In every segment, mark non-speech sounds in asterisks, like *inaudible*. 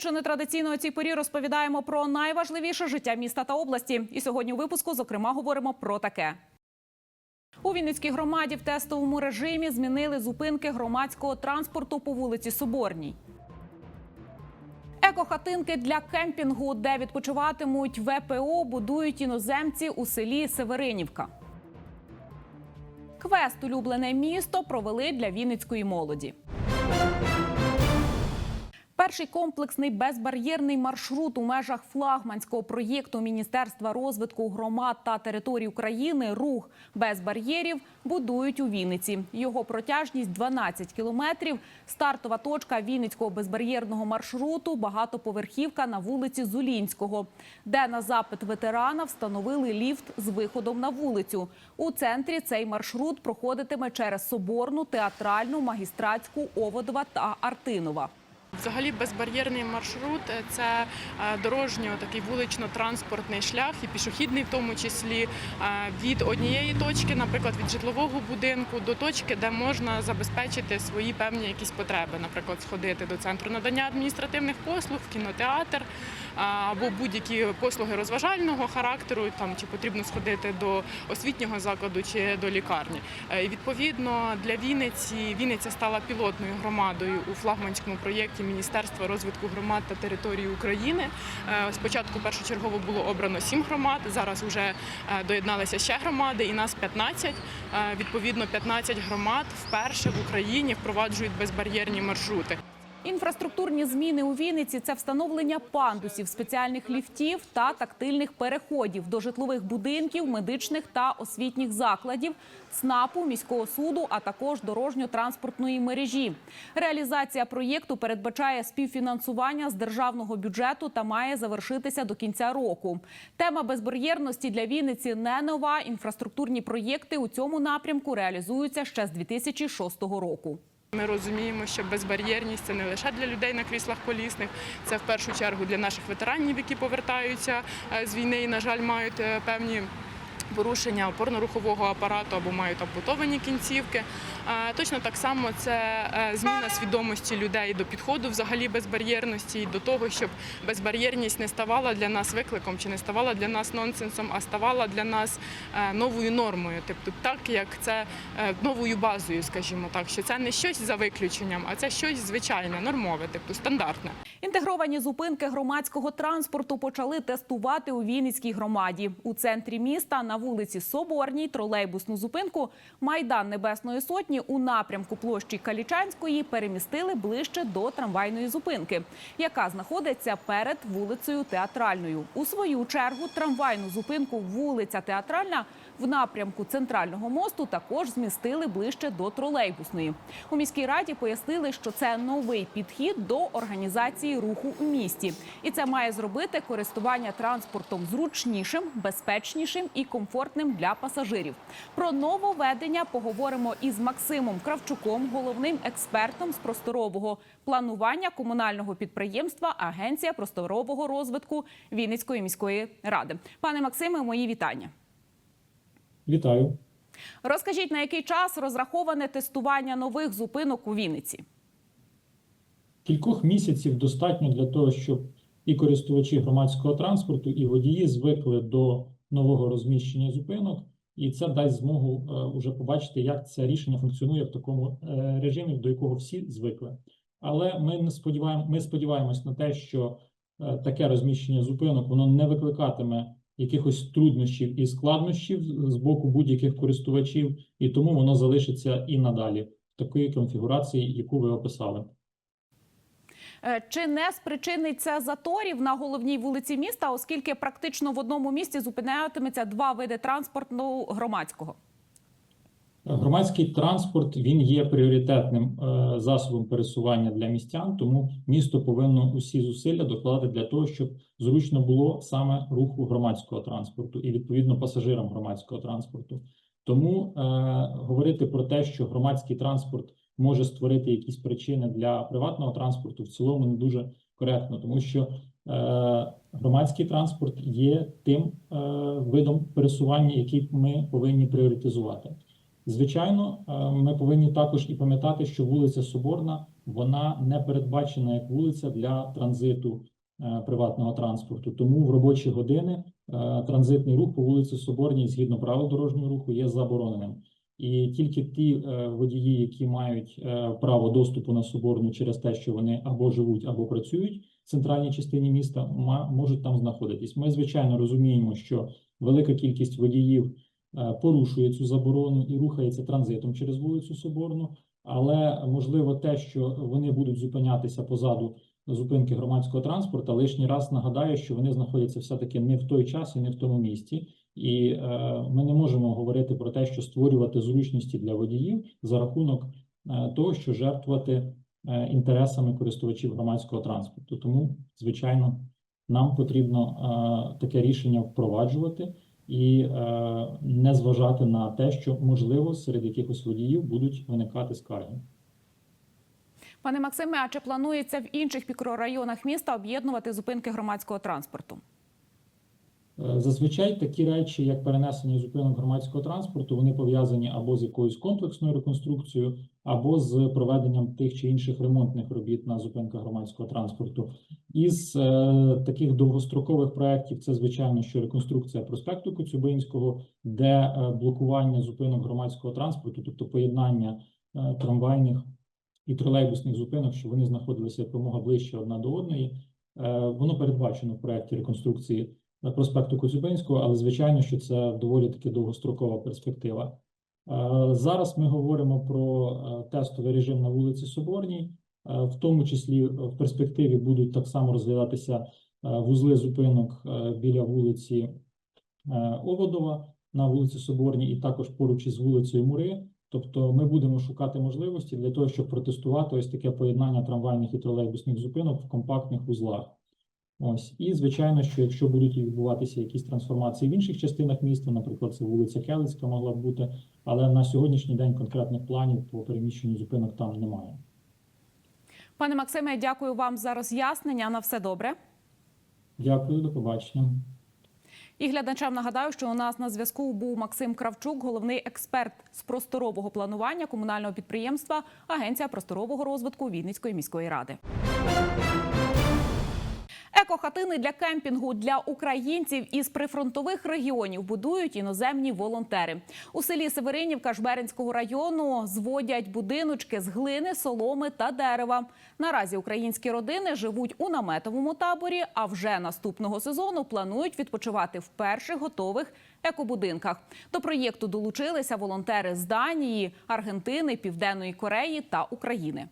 Вінничини традиційно у цій порі розповідаємо про найважливіше життя міста та області. І сьогодні у випуску, зокрема, говоримо про таке. У Вінницькій громаді в тестовому режимі змінили зупинки громадського транспорту по вулиці Соборній. Екохатинки для кемпінгу, де відпочиватимуть ВПО, будують іноземці у селі Северинівка. Квест улюблене місто провели для вінницької молоді. Перший комплексний безбар'єрний маршрут у межах флагманського проєкту Міністерства розвитку громад та територій України Рух без бар'єрів будують у Вінниці. Його протяжність 12 кілометрів. Стартова точка Вінницького безбар'єрного маршруту багатоповерхівка на вулиці Зулінського, де на запит ветерана встановили ліфт з виходом на вулицю. У центрі цей маршрут проходитиме через Соборну, театральну, магістратську, Оводова та Артинова. Взагалі безбар'єрний маршрут це е, дорожньо такий вулично-транспортний шлях і пішохідний в тому числі е, від однієї точки, наприклад, від житлового будинку до точки, де можна забезпечити свої певні якісь потреби, наприклад, сходити до центру надання адміністративних послуг, в кінотеатр або будь-які послуги розважального характеру, там чи потрібно сходити до освітнього закладу чи до лікарні. Е, І відповідно для Вінниці Вінниця стала пілотною громадою у флагманському проєкті Міністерства розвитку громад та території України. Е, Спочатку першочергово було обрано сім громад. Зараз вже е, доєдналися ще громади, і нас 15. Е, Відповідно, 15 громад вперше в Україні впроваджують безбар'єрні маршрути. Інфраструктурні зміни у Вінниці це встановлення пандусів, спеціальних ліфтів та тактильних переходів до житлових будинків, медичних та освітніх закладів, ЦНАПу, міського суду, а також дорожньо-транспортної мережі. Реалізація проєкту передбачає співфінансування з державного бюджету та має завершитися до кінця року. Тема безбар'єрності для Вінниці не нова. Інфраструктурні проєкти у цьому напрямку реалізуються ще з 2006 року. Ми розуміємо, що безбар'єрність це не лише для людей на кріслах колісних, це в першу чергу для наших ветеранів, які повертаються е, з війни і, на жаль, мають е, певні. Порушення опорно-рухового апарату або мають ампутовані кінцівки. Е, Точно так само це е, зміна свідомості людей до підходу взагалі безбар'єрності і до того, щоб безбар'єрність не ставала для нас викликом чи не ставала для нас нонсенсом, а ставала для нас е, новою нормою. Тобто, так як це новою базою, скажімо так, що це не щось за виключенням, а це щось звичайне, нормове, тобто стандартне. Інтегровані зупинки громадського транспорту почали тестувати у Вінницькій громаді. У центрі міста на вулиці Соборній тролейбусну зупинку Майдан Небесної Сотні у напрямку площі Калічанської перемістили ближче до трамвайної зупинки, яка знаходиться перед вулицею Театральною. У свою чергу трамвайну зупинку вулиця Театральна в напрямку центрального мосту також змістили ближче до тролейбусної. У міській раді пояснили, що це новий підхід до організації руху у місті, і це має зробити користування транспортом зручнішим, безпечнішим і комфортним для пасажирів. Про нововведення поговоримо із Максимом Кравчуком, головним експертом з просторового планування комунального підприємства Агенція просторового розвитку Вінницької міської ради. Пане Максиме, мої вітання. Вітаю. Розкажіть, на який час розраховане тестування нових зупинок у Вінниці? Кількох місяців достатньо для того, щоб і користувачі громадського транспорту, і водії звикли до нового розміщення зупинок, і це дасть змогу е, уже побачити, як це рішення функціонує в такому е, режимі, до якого всі звикли. Але ми не сподіваємо, ми сподіваємось на те, що е, таке розміщення зупинок воно не викликатиме якихось труднощів і складнощів з боку будь-яких користувачів, і тому воно залишиться і надалі в такої конфігурації, яку ви описали. Е, Чи не спричиниться заторів на головній вулиці міста, оскільки практично в одному місці зупинятиметься два види транспорту громадського? Громадський транспорт він є пріоритетним е, засобом пересування для містян, тому місто повинно усі зусилля докладати для того, щоб зручно було саме руху громадського транспорту і відповідно пасажирам громадського транспорту. Тому е, говорити про те, що громадський транспорт може створити якісь причини для приватного транспорту, в цілому не дуже коректно, тому що е, громадський транспорт є тим е, видом пересування, який ми повинні пріоритизувати. Звичайно, е, ми повинні також і пам'ятати, що вулиця Соборна вона не передбачена як вулиця для транзиту е, приватного транспорту. Тому в робочі години е, транзитний рух по вулиці Соборній згідно правил дорожнього руху є забороненим. І тільки ті водії, які мають право доступу на Соборну через те, що вони або живуть, або працюють в центральній частині міста, можуть там знаходитись. Ми звичайно розуміємо, що велика кількість водіїв порушує цю заборону і рухається транзитом через вулицю Соборну. Але можливо те, що вони будуть зупинятися позаду зупинки громадського транспорту, лишній раз нагадаю, що вони знаходяться все-таки не в той час і не в тому місці. І е, ми не можемо говорити про те, що створювати зручності для водіїв за рахунок е, того, що жертвувати е, інтересами користувачів громадського транспорту. Тому, звичайно, нам потрібно е, таке рішення впроваджувати і е, не зважати на те, що можливо серед якихось водіїв будуть виникати скарги. Пане Максиме, а чи планується в інших мікрорайонах міста об'єднувати зупинки громадського транспорту? Е, Зазвичай такі речі, як перенесення зупинок громадського транспорту, вони пов'язані або з якоюсь комплексною реконструкцією, або з проведенням тих чи інших ремонтних робіт на зупинках громадського транспорту. Із е, таких довгострокових проєктів це звичайно, що реконструкція проспекту Коцюбинського, де е, блокування зупинок громадського транспорту, тобто поєднання е, трамвайних і тролейбусних зупинок, що вони знаходилися якомога ближче одна до одної. Е, воно передбачено в проєкті реконструкції проспекту Коцюбинського, але звичайно, що це доволі таки довгострокова перспектива. Е, Зараз ми говоримо про е, тестовий режим на вулиці Соборній, Е, в тому числі в перспективі будуть так само розглядатися е, вузли зупинок е, біля вулиці е, Оводова на вулиці Соборній, і також поруч із вулицею Мури. Тобто ми будемо шукати можливості для того, щоб протестувати ось таке поєднання трамвайних і тролейбусних зупинок в компактних вузлах. Ось і звичайно, що якщо будуть відбуватися якісь трансформації в інших частинах міста, наприклад, це вулиця Келицька могла б бути, але на сьогоднішній день конкретних планів по переміщенню зупинок там немає. Пане Максиме, дякую вам за роз'яснення. На все добре. Дякую, до побачення. І глядачам нагадаю, що у нас на зв'язку був Максим Кравчук, головний експерт з просторового планування комунального підприємства Агенція просторового розвитку Вінницької міської ради. Екохатини для кемпінгу для українців із прифронтових регіонів будують іноземні волонтери. У селі Северинівка Жберинського району зводять будиночки з глини, соломи та дерева. Наразі українські родини живуть у наметовому таборі, а вже наступного сезону планують відпочивати в перших готових екобудинках. До проєкту долучилися волонтери з Данії, Аргентини, Південної Кореї та України.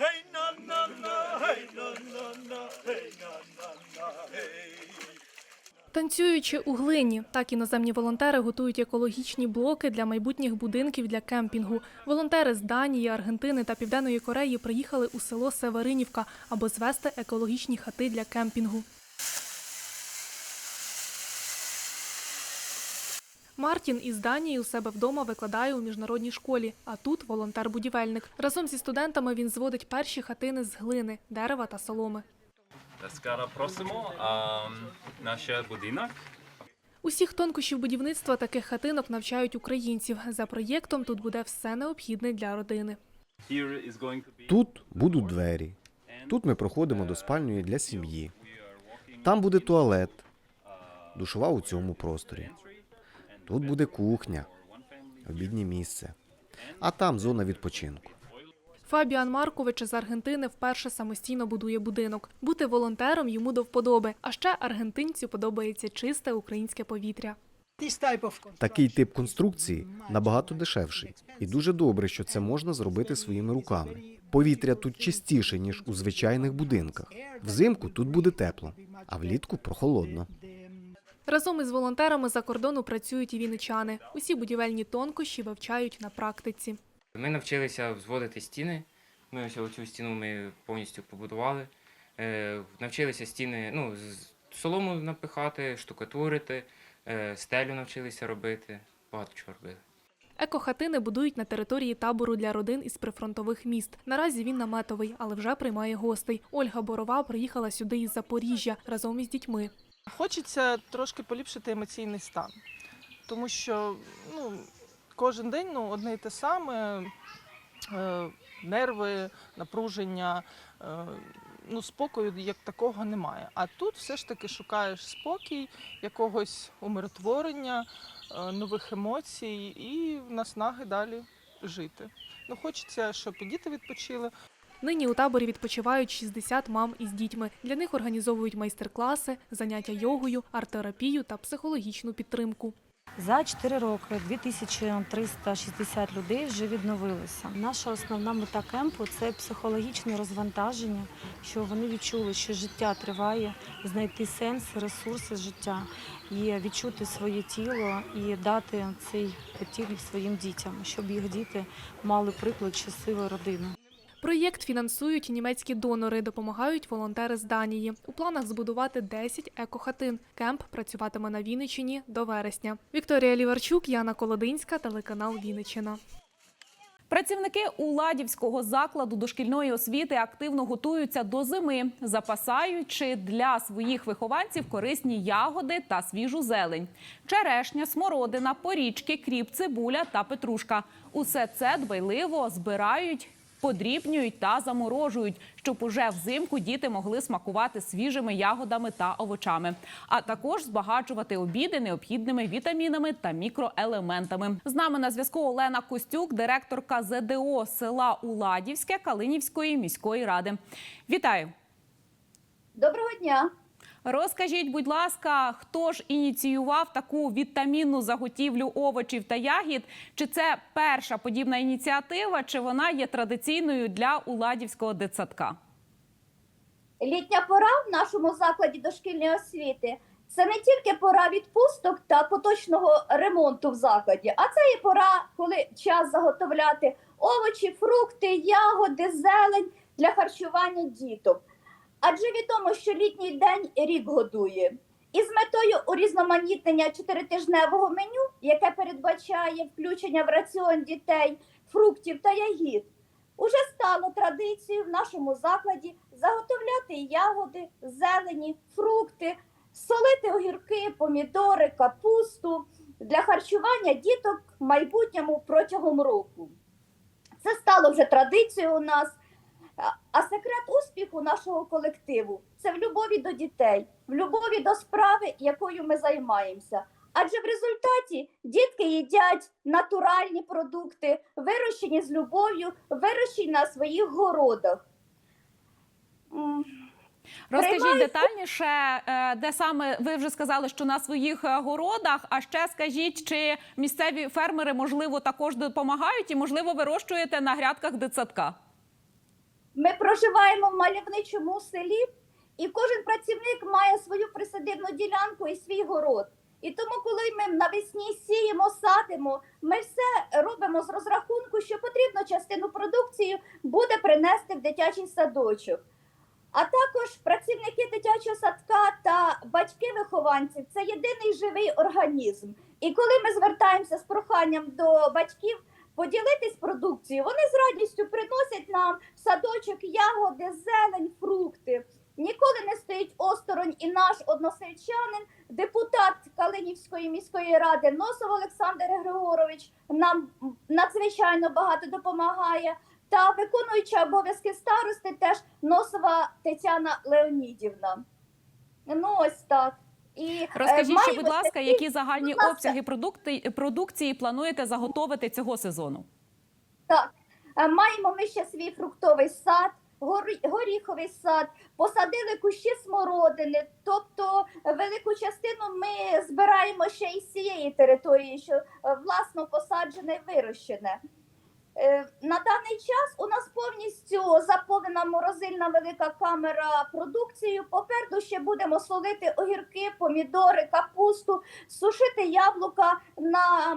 Hey na na na, hey na na na, hey na na na, hey. Танцюючи у глині, так іноземні волонтери готують екологічні блоки для майбутніх будинків для кемпінгу. Волонтери з Данії, Аргентини та Південної Кореї приїхали у село Северинівка, аби звести екологічні хати для кемпінгу. Мартін із Данії у себе вдома викладає у міжнародній школі, а тут волонтер-будівельник. Разом зі студентами він зводить перші хатини з глини, дерева та соломи. Скоро просимо а, наш будинок. Усіх тонкощів будівництва таких хатинок навчають українців. За проєктом тут буде все необхідне для родини. Тут будуть двері. Тут ми проходимо до спальної для сім'ї. Там буде туалет, душова у цьому просторі. Тут буде кухня, обіднє місце. А там зона відпочинку. Фабіан Маркович з Аргентини вперше самостійно будує будинок. Бути волонтером йому до вподоби. А ще аргентинцю подобається чисте українське повітря. Такий тип конструкції набагато дешевший, і дуже добре, що це можна зробити своїми руками. Повітря тут чистіше ніж у звичайних будинках. Взимку тут буде тепло, а влітку прохолодно. Разом із волонтерами за кордону працюють і вінничани. Усі будівельні тонкощі вивчають на практиці. Ми навчилися зводити стіни. Ми ось цю стіну ми повністю побудували. Е, навчилися стіни, ну, солому напихати, штукатурити, е, стелю навчилися робити. Багато чого робили. Екохатини будують на території табору для родин із прифронтових міст. Наразі він наметовий, але вже приймає гостей. Ольга Борова приїхала сюди із Запоріжжя разом із дітьми. Хочеться трошки поліпшити емоційний стан, тому що ну, кожен день ну, одне й те саме. е, нерви, напруження. е, Ну, спокою як такого немає. А тут все ж таки шукаєш спокій, якогось умиротворення, е, нових емоцій і наснаги далі жити. Ну, хочеться, щоб і діти відпочили, Нині у таборі відпочивають 60 мам із дітьми. Для них організовують майстер-класи, заняття йогою, арт-терапію та психологічну підтримку. За 4 роки 2360 людей вже відновилися. Наша основна мета кемпу це психологічне розвантаження, що вони відчули, що життя триває, знайти сенс, ресурси життя і відчути своє тіло і дати цей потік своїм дітям, щоб їх діти мали приклад щасливої родини. Проєкт фінансують німецькі донори, допомагають волонтери з Данії. У планах збудувати 10 екохатин. Кемп працюватиме на Вінниччині до вересня. Вікторія Ліварчук, Яна Колодинська, телеканал Вінниччина. Працівники Уладівського закладу дошкільної освіти активно готуються до зими, запасаючи для своїх вихованців корисні ягоди та свіжу зелень. Черешня, смородина, порічки, кріп, цибуля та петрушка. Усе це дбайливо збирають. Подрібнюють та заморожують, щоб уже взимку діти могли смакувати свіжими ягодами та овочами, а також збагачувати обіди необхідними вітамінами та мікроелементами. З нами на зв'язку Олена Костюк, директорка ЗДО села Уладівське Калинівської міської ради. Вітаю! Доброго дня. Розкажіть, будь ласка, хто ж ініціював таку вітамінну заготівлю овочів та ягід? Чи це перша подібна ініціатива, чи вона є традиційною для Уладівського дитсадка? Літня пора в нашому закладі дошкільної освіти це не тільки пора відпусток та поточного ремонту в закладі, а це і пора, коли час заготовляти овочі, фрукти, ягоди, зелень для харчування діток. Адже відомо, що літній день рік годує. І з метою урізноманітнення чотиритижневого меню, яке передбачає включення в раціон дітей фруктів та ягід, уже стало традицією в нашому закладі заготовляти ягоди, зелені, фрукти, солити огірки, помідори, капусту для харчування діток в майбутньому протягом року. Це стало вже традицією у нас. А- А секрет успіху нашого колективу це в любові до дітей, в любові до справи, якою ми займаємося. Адже в результаті дітки їдять натуральні продукти, вирощені з любов'ю, вирощені на своїх городах. Розкажіть детальніше, е, де саме ви вже сказали, що на своїх е, городах. А ще скажіть, чи місцеві фермери можливо також допомагають і можливо вирощуєте на грядках дитсадка? Ми проживаємо в мальовничому селі, і кожен працівник має свою присадибну ділянку і свій город. І тому, коли ми навесні сіємо, садимо, ми все робимо з розрахунку, що потрібно частину продукції буде принести в дитячий садочок. А також працівники дитячого садка та батьки вихованців це єдиний живий організм. І коли ми звертаємося з проханням до батьків поділитись продукцією, вони з радістю приносять нам в садочок ягоди, зелень, фрукти. Ніколи не стоїть осторонь і наш односельчанин, депутат Калинівської міської ради Носов Олександр Григорович нам надзвичайно багато допомагає. Та виконуюча обов'язки старости теж Носова Тетяна Леонідівна. Ну ось так. І е, Розкажіть, ще, будь ласка, які загальні ласка. обсяги продукти, продукції плануєте заготовити цього сезону? Так, е, маємо ми ще свій фруктовий сад, горі- горіховий сад, посадили кущі смородини. Тобто велику частину ми збираємо ще із цієї території, що е, власно посаджене вирощене. Е, На даний час у нас повністю заповнена морозильна велика камера продукцією. Попереду ще будемо солити огірки, помідори, капусту, сушити яблука на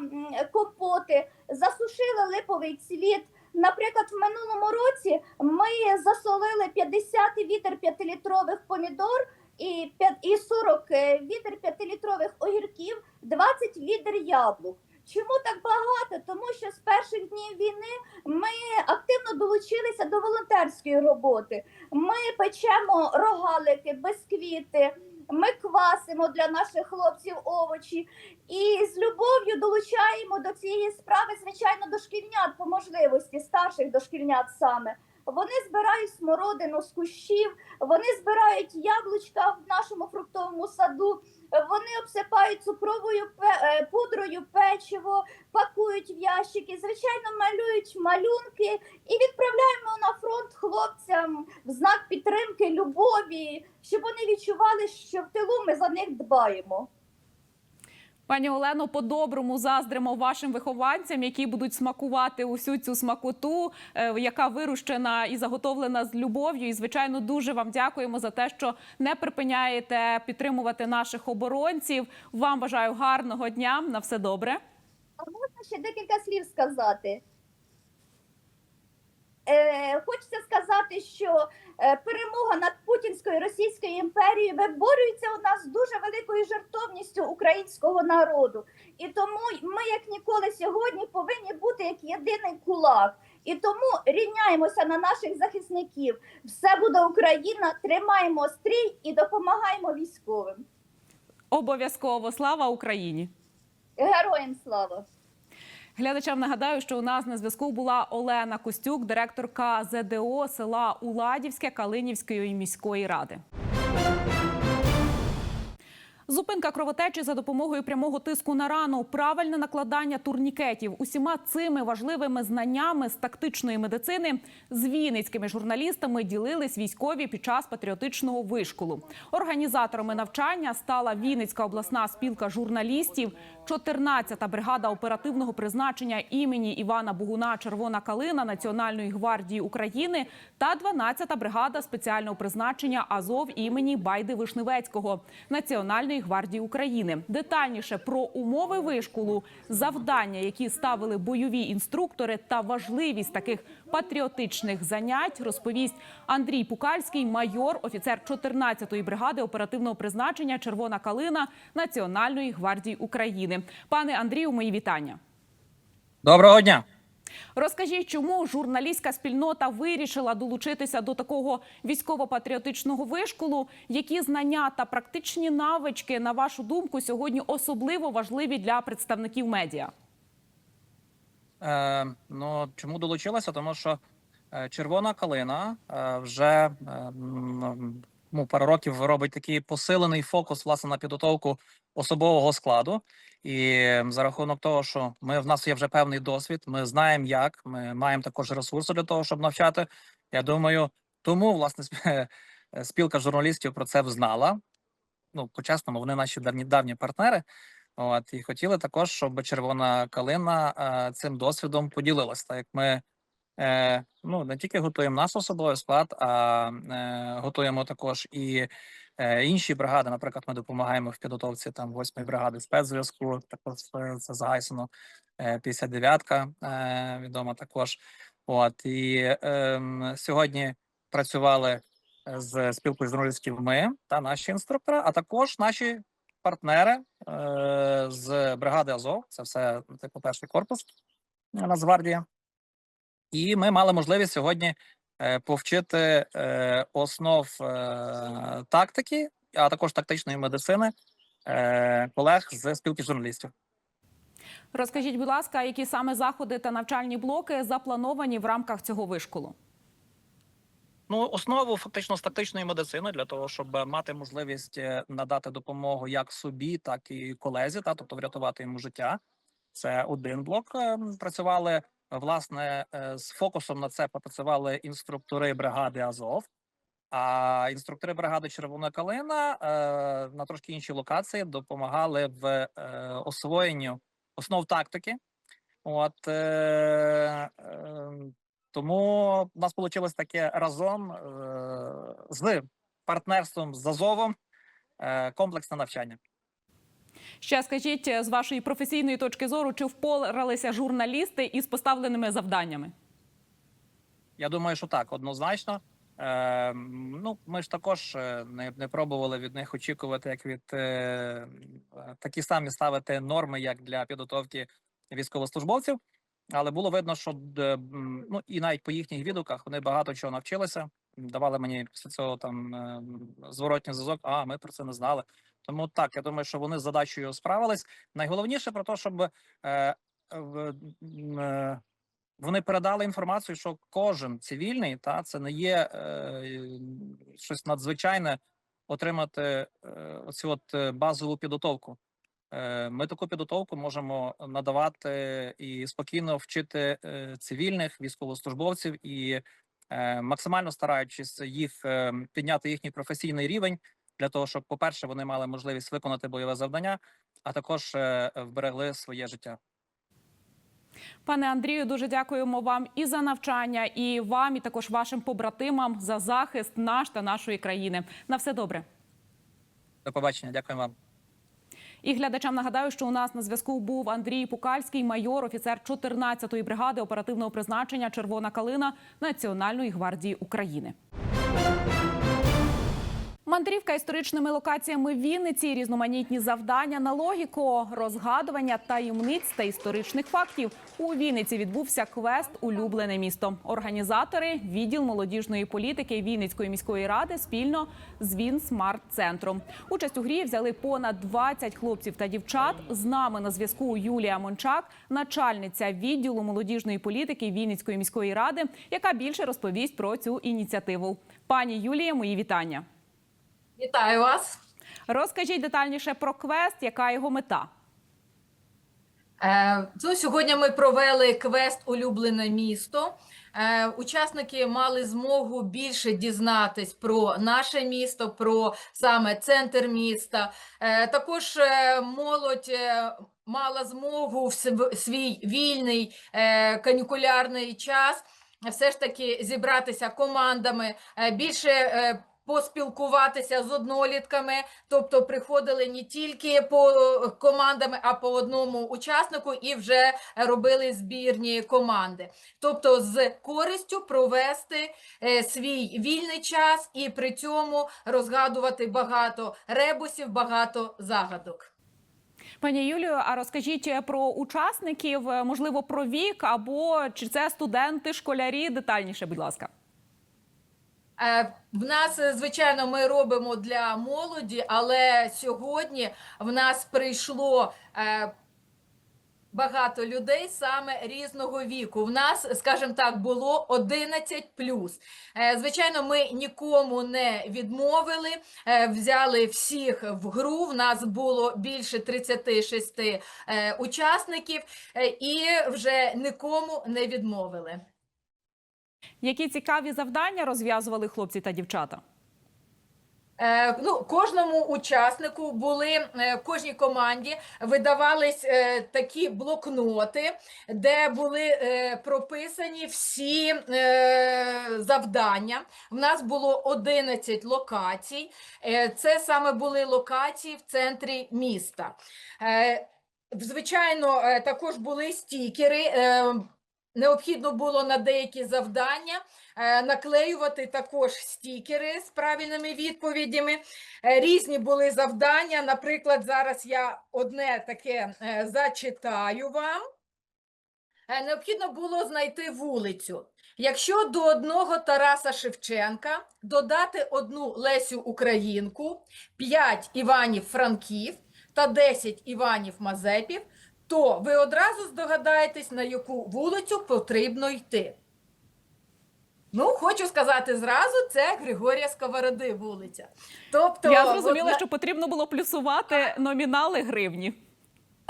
компоти, засушили липовий цвіт. Наприклад, в минулому році ми засолили 50 відер 5-літрових помідор і п'ят- і 40 відер 5-літрових огірків, 20 відер яблук. Чому так багато? Тому що з перших днів війни ми активно долучилися до волонтерської роботи. Ми печемо рогалики, бисквіти, Ми квасимо для наших хлопців овочі і з любов'ю долучаємо до цієї справи, звичайно, дошкільнят по можливості, старших дошкільнят саме. Вони збирають смородину з кущів, вони збирають яблучка в нашому фруктовому саду, вони обсипають цукровою е, пудрою печиво, пакують в ящики, звичайно, малюють малюнки і відправляємо на фронт хлопцям в знак підтримки, любові, щоб вони відчували, що в тилу ми за них дбаємо. Пані Олено, по-доброму заздримо вашим вихованцям, які будуть смакувати усю цю смакоту, е, яка вирощена і заготовлена з любов'ю. І звичайно, дуже вам дякуємо за те, що не припиняєте підтримувати наших оборонців. Вам бажаю гарного дня. На все добре. А можна ще декілька слів сказати? Е, хочеться сказати, що е, перемога над Путінською Російською імперією виборюється у нас дуже великою жертовністю українського народу. І тому ми, як ніколи, сьогодні повинні бути як єдиний кулак. І тому рівняємося на наших захисників. Все буде Україна, тримаємо стрій і допомагаємо військовим. Обов'язково слава Україні! Героям слава! Глядачам нагадаю, що у нас на зв'язку була Олена Костюк, директорка ЗДО села Уладівське Калинівської міської ради. Зупинка кровотечі за допомогою прямого тиску на рану, правильне накладання турнікетів. Усіма цими важливими знаннями з тактичної медицини з вінницькими журналістами ділились військові під час патріотичного вишколу. Організаторами навчання стала Вінницька обласна спілка журналістів, 14-та бригада оперативного призначення імені Івана Бугуна Червона калина Національної гвардії України та 12-та бригада спеціального призначення Азов імені Байди Вишневецького Національної гвардії України. Детальніше про умови вишколу, завдання, які ставили бойові інструктори, та важливість таких патріотичних занять, розповість Андрій Пукальський, майор, офіцер 14-ї бригади оперативного призначення Червона калина Національної гвардії України. Пане Андрію, мої вітання. Доброго дня. Розкажіть, чому журналістська спільнота вирішила долучитися до такого військово-патріотичного вишколу? Які знання та практичні навички, на вашу думку, сьогодні особливо важливі для представників медіа? Е, ну, чому долучилася? Тому що е, червона калина е, вже е, ну, пару років робить такий посилений фокус власне на підготовку особового складу. І за рахунок того, що ми в нас є вже певний досвід, ми знаємо як, ми маємо також ресурси для того, щоб навчати. Я думаю, тому власне *laughs* спілка журналістів про це взнала. Ну, по-чесному, вони наші давні давні партнери. От і хотіли також, щоб червона калина е, цим досвідом поділилась. Так як ми е, ну не тільки готуємо наш особовий склад, а е, готуємо також і е, інші бригади. Наприклад, ми допомагаємо в підготовці там 8-ї бригади спецзв'язку. Також е, це загайсено 59-ка е, відома також. От і е, сьогодні працювали з спілкою журналістів ми та наші інструктори, а також наші партнери е, з бригади Азов. Це все типу перший корпус е, Нацгвардії. І ми мали можливість сьогодні е, повчити е, основ е, тактики, а також тактичної медицини колег з спілки журналістів. Розкажіть, будь ласка, які саме заходи та навчальні блоки заплановані в рамках цього вишколу? Ну, основу фактично з тактичної медицини для того, щоб мати можливість надати допомогу як собі, так і колезі, та тобто врятувати йому життя. Це один блок. Е, Працювали власне е, з фокусом на це попрацювали інструктори бригади Азов. А інструктори бригади Червона калина е, на трошки іншій локації допомагали в е, освоєнні основ тактики. От е, е, тому в нас вийшло таке разом з партнерством з Азовом комплексне навчання. Ще скажіть з вашої професійної точки зору, чи впоралися журналісти із поставленими завданнями? Я думаю, що так, однозначно. Е, ну, ми ж також е, не, не пробували від них очікувати, як від е, е, такі самі ставити норми, як для підготовки військовослужбовців. Але було видно, що ну і навіть по їхніх відгуках вони багато чого навчилися. Давали мені після цього там е, зворотній зв'язок. А ми про це не знали. Тому так, я думаю, що вони з задачею справились. Найголовніше про те, щоб е, е, вони передали інформацію, що кожен цивільний, та це не є е, щось надзвичайне отримати е, оцю от базову підготовку. Ми таку підготовку можемо надавати і спокійно вчити цивільних військовослужбовців і максимально стараючись їх е, підняти їхній професійний рівень для того, щоб, по-перше, вони мали можливість виконати бойове завдання, а також е, вберегли своє життя. Пане Андрію, дуже дякуємо вам і за навчання, і вам, і також вашим побратимам за захист наш та нашої країни. На все добре. До побачення, дякую вам. І глядачам нагадаю, що у нас на зв'язку був Андрій Пукальський, майор, офіцер 14-ї бригади оперативного призначення Червона калина Національної гвардії України. Мандрівка історичними локаціями Вінниці, різноманітні завдання на логіку, розгадування таємниць та історичних фактів. У Вінниці відбувся квест Улюблене місто. Організатори відділ молодіжної політики Вінницької міської ради спільно з Він Смарт центром. Участь у грі взяли понад 20 хлопців та дівчат. З нами на зв'язку Юлія Мончак, начальниця відділу молодіжної політики Вінницької міської ради, яка більше розповість про цю ініціативу. Пані Юлія, мої вітання. Вітаю вас. Розкажіть детальніше про квест, яка його мета. Е, ну, сьогодні ми провели квест Улюблене місто. Е, учасники мали змогу більше дізнатись про наше місто, про саме центр міста. Е, також е, молодь е, мала змогу в свій вільний е, канікулярний час все ж таки зібратися командами, е, більше. Е, Поспілкуватися з однолітками, тобто приходили не тільки по е, командами, а по одному учаснику і вже робили збірні команди. Тобто з користю провести е, свій вільний час і при цьому розгадувати багато ребусів, багато загадок. Пані Юлію, а розкажіть про учасників, е, можливо, про вік або чи це студенти, школярі? Детальніше, будь ласка. Е, В нас, е, звичайно, ми робимо для молоді, але сьогодні в нас прийшло е, багато людей саме різного віку. В нас, скажімо так, було 11 Е, Звичайно, ми нікому не відмовили, взяли всіх в гру. В нас було більше 36 е, учасників, і вже нікому не відмовили. Які цікаві завдання розв'язували хлопці та дівчата? Е, ну, кожному учаснику були е, кожній команді видавались е, такі блокноти, де були е, прописані всі е, завдання. В нас було 11 локацій. Е, це саме були локації в центрі міста. Е, звичайно, е, також були стікери. Необхідно було на деякі завдання е, наклеювати також стікери з правильними відповідями. Е, Різні були завдання. Наприклад, зараз я одне таке е, зачитаю вам. Необхідно було знайти вулицю. Якщо до одного Тараса Шевченка додати одну Лесю Українку, 5 Іванів Франків та 10 Іванів Мазепів, то ви одразу здогадаєтесь, на яку вулицю потрібно йти. Ну, хочу сказати зразу, це Григорія Сковороди вулиця. Тобто, Я зрозуміла, на- що потрібно було плюсувати номінали гривні.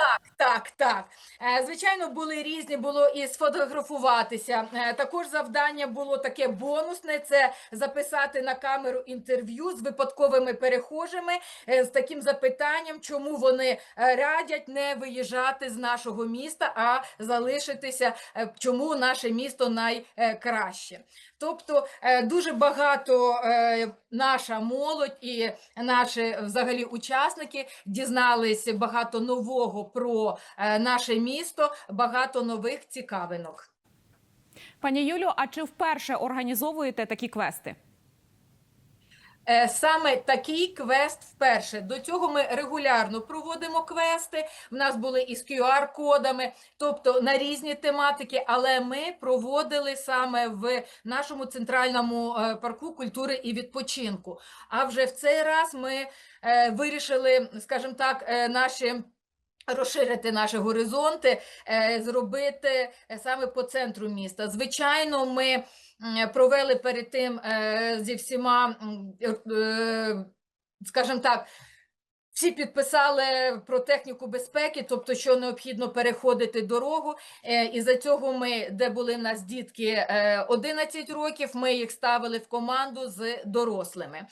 Так, так, так. Е, Звичайно, були різні, було і сфотографуватися. Е, Також завдання було таке бонусне: це записати на камеру інтерв'ю з випадковими перехожими е, з таким запитанням, чому вони радять не виїжджати з нашого міста, а залишитися, чому наше місто найкраще. Тобто е, дуже багато е, наша молодь і наші взагалі учасники дізналися багато нового про е, наше місто, багато нових цікавинок. Пані Юлю, а чи вперше організовуєте такі квести? Е, саме такий квест вперше. До цього ми регулярно проводимо квести. В нас були із QR-кодами, тобто на різні тематики, але ми проводили саме в нашому центральному е, парку культури і відпочинку. А вже в цей раз ми е, вирішили, скажімо так, наші. Розширити наші горизонти, зробити саме по центру міста. Звичайно, ми провели перед тим е, зі всіма, е, скажімо так, всі підписали про техніку безпеки, тобто, що необхідно переходити дорогу. Е, І за цього ми, де були в нас дітки е, 11 років, ми їх ставили в команду з дорослими.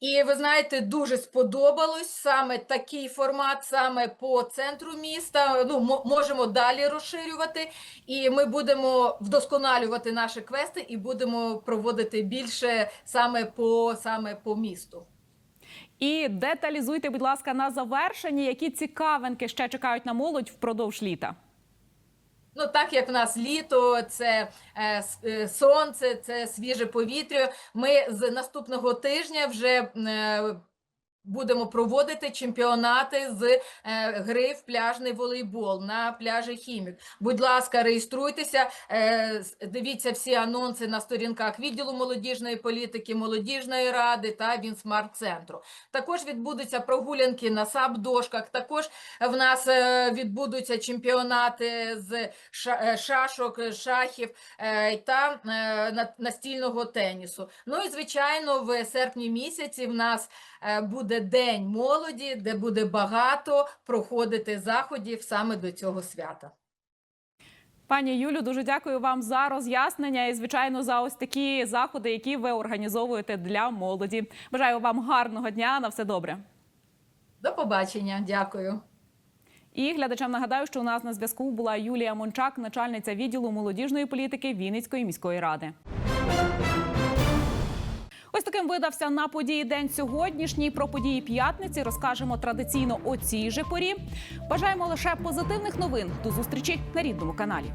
І ви знаєте, дуже сподобалось саме такий формат, саме по центру міста. Ну, мо- можемо далі розширювати, і ми будемо вдосконалювати наші квести і будемо проводити більше саме по саме по місту. І деталізуйте, будь ласка, на завершенні, які цікавинки ще чекають на молодь впродовж літа. Ну, так як в нас літо, це е, е, сонце, це свіже повітря. Ми з наступного тижня вже е, будемо проводити чемпіонати з е, гри в пляжний волейбол на пляжі Хімік. Будь ласка, реєструйтеся, е, дивіться всі анонси на сторінках відділу молодіжної політики, молодіжної ради та Вінсмарт-центру. Також відбудуться прогулянки на саб-дошках. Також в нас е, відбудуться чемпіонати з ша- шашок, шахів та настільного тенісу. Ну і звичайно, в серпні місяці в нас е, буде День молоді, де буде багато проходити заходів саме до цього свята. Пані Юлю, дуже дякую вам за роз'яснення і, звичайно, за ось такі заходи, які ви організовуєте для молоді. Бажаю вам гарного дня. На все добре. До побачення, дякую. І глядачам нагадаю, що у нас на зв'язку була Юлія Мончак, начальниця відділу молодіжної політики Вінницької міської ради. Ось таким видався на події день сьогоднішній. Про події п'ятниці розкажемо традиційно о цій же порі. Бажаємо лише позитивних новин. До зустрічі на рідному каналі.